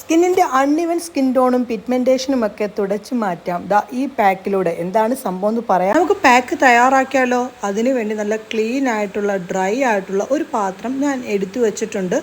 സ്കിന്നിന്റെ uneven skin ടോണും പിഗ്മെന്റേഷനും ഒക്കെ തുടച്ചു മാറ്റാം. ദാ ഈ പാക്കിലൂടെ എന്താണ് സംഭവം എന്ന് പറയാം. നമുക്ക് പാക്ക് തയ്യാറാക്കിയാലോ? അതിനു വേണ്ടി നല്ല ക്ലീൻ ആയിട്ടുള്ള ഡ്രൈ ആയിട്ടുള്ള ഒരു പാത്രം ഞാൻ എടുത്തു വെച്ചിട്ടുണ്ട്.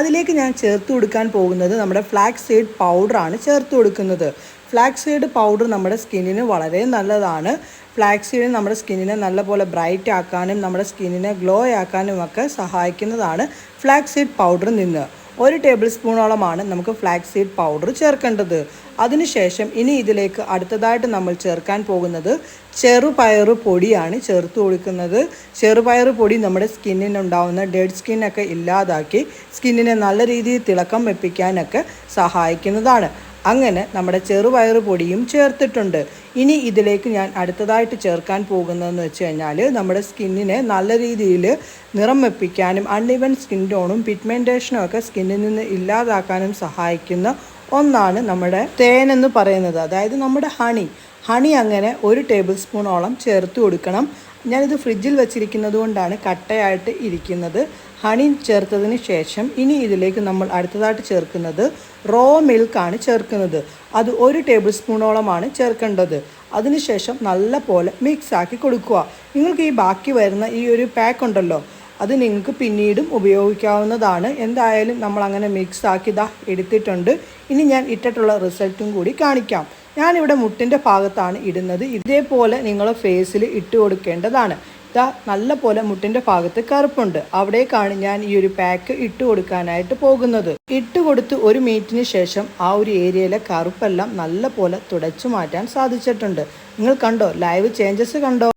അതിലേക്ക് ഞാൻ ചേർത്ത് കൊടുക്കാൻ പോകുന്നത് നമ്മുടെ ഫ്ലാക്സ് സീഡ് പൗഡറാണ് ചേർത്ത് കൊടുക്കുന്നത്. ഫ്ലാക്സ് സീഡ് പൗഡർ നമ്മുടെ സ്കിന്നിന് വളരെ നല്ലതാണ്. ഫ്ലാക്സ് സീഡ് നമ്മുടെ സ്കിന്നിനെ നല്ലപോലെ ബ്രൈറ്റ് ആക്കാനും നമ്മുടെ സ്കിന്നിനെ ഗ്ലോ ആക്കാനും ഒക്കെ സഹായിക്കുന്നതാണ് ഫ്ലാക്സ് സീഡ് പൗഡറിൽ നിന്ന്. ഒരു ടേബിൾ സ്പൂണോളമാണ് നമുക്ക് ഫ്ലാക്സ് സീഡ് പൗഡർ ചേർക്കേണ്ടത്. അതിനുശേഷം ഇനി ഇതിലേക്ക് അടുത്തതായിട്ട് നമ്മൾ ചേർക്കാൻ പോകുന്നത് ചെറുപയർ പൊടിയാണ് ചേർത്ത് കൊടുക്കുന്നത്. ചെറുപയർ പൊടി നമ്മുടെ സ്കിന്നിനുണ്ടാവുന്ന ഡെഡ് സ്കിന്നൊക്കെ ഇല്ലാതാക്കി സ്കിന്നിനെ നല്ല രീതിയിൽ തിളക്കം വെപ്പിക്കാനൊക്കെ സഹായിക്കുന്നതാണ്. അങ്ങനെ നമ്മുടെ ചെറുപയറ് പൊടിയും ചേർത്തിട്ടുണ്ട്. ഇനി ഇതിലേക്ക് ഞാൻ അടുത്തതായിട്ട് ചേർക്കാൻ പോകുന്നതെന്ന് വെച്ച് കഴിഞ്ഞാൽ നമ്മുടെ സ്കിന്നിനെ നല്ല രീതിയിൽ നിറം വെപ്പിക്കാനും അൺഇവൻ സ്കിൻ ടോണും പിഗ്മെന്റേഷനും ഒക്കെ സ്കിന്നിൽ നിന്ന് ഇല്ലാതാക്കാനും സഹായിക്കുന്ന ഒന്നാണ് നമ്മുടെ തേൻ എന്ന് പറയുന്നത്. അതായത് നമ്മുടെ ഹണി. ഹണി അങ്ങനെ ഒരു ടേബിൾ സ്പൂണോളം ചേർത്ത് കൊടുക്കണം. ഞാനിത് ഫ്രിഡ്ജിൽ വെച്ചിരിക്കുന്നത് കൊണ്ടാണ് കട്ടയായിട്ട് ഇരിക്കുന്നത്. ഹണി ചേർത്തതിന് ശേഷം ഇനി ഇതിലേക്ക് നമ്മൾ അടുത്തതായിട്ട് ചേർക്കുന്നത് റോ മിൽക്കാണ് ചേർക്കുന്നത്. അത് ഒരു ടേബിൾ സ്പൂണോളമാണ് ചേർക്കേണ്ടത്. അതിനുശേഷം നല്ല പോലെ മിക്സ് ആക്കി കൊടുക്കുക. നിങ്ങൾക്ക് ഈ ബാക്കി വരുന്ന ഈ ഒരു പാക്ക് ഉണ്ടല്ലോ അത് നിങ്ങൾക്ക് പിന്നീടും ഉപയോഗിക്കാവുന്നതാണ്. എന്തായാലും നമ്മൾ അങ്ങനെ മിക്സ് ആക്കി ഇതാ എടുത്തിട്ടുണ്ട്. ഇനി ഞാൻ ഇട്ടിട്ടുള്ള റിസൾട്ടും കൂടി കാണിക്കാം. ഞാനിവിടെ മുട്ടിന്റെ ഭാഗത്താണ് ഇടുന്നത്. ഇതേപോലെ നിങ്ങൾ ഫേസിൽ ഇട്ട് കൊടുക്കേണ്ടതാണ്. ഇതാ നല്ല പോലെ മുട്ടിന്റെ ഭാഗത്ത് കറുപ്പുണ്ട്. അവിടേക്കാണ് ഞാൻ ഈ ഒരു പാക്ക് ഇട്ട് കൊടുക്കാനായിട്ട് പോകുന്നത്. ഇട്ട് കൊടുത്ത് ഒരു മിനിറ്റിന് ശേഷം ആ ഒരു ഏരിയയിലെ കറുപ്പെല്ലാം നല്ല പോലെ തുടച്ചു മാറ്റാൻ സാധിച്ചിട്ടുണ്ട്. നിങ്ങൾ കണ്ടോ? ലൈവ് ചേഞ്ചസ് കണ്ടോ?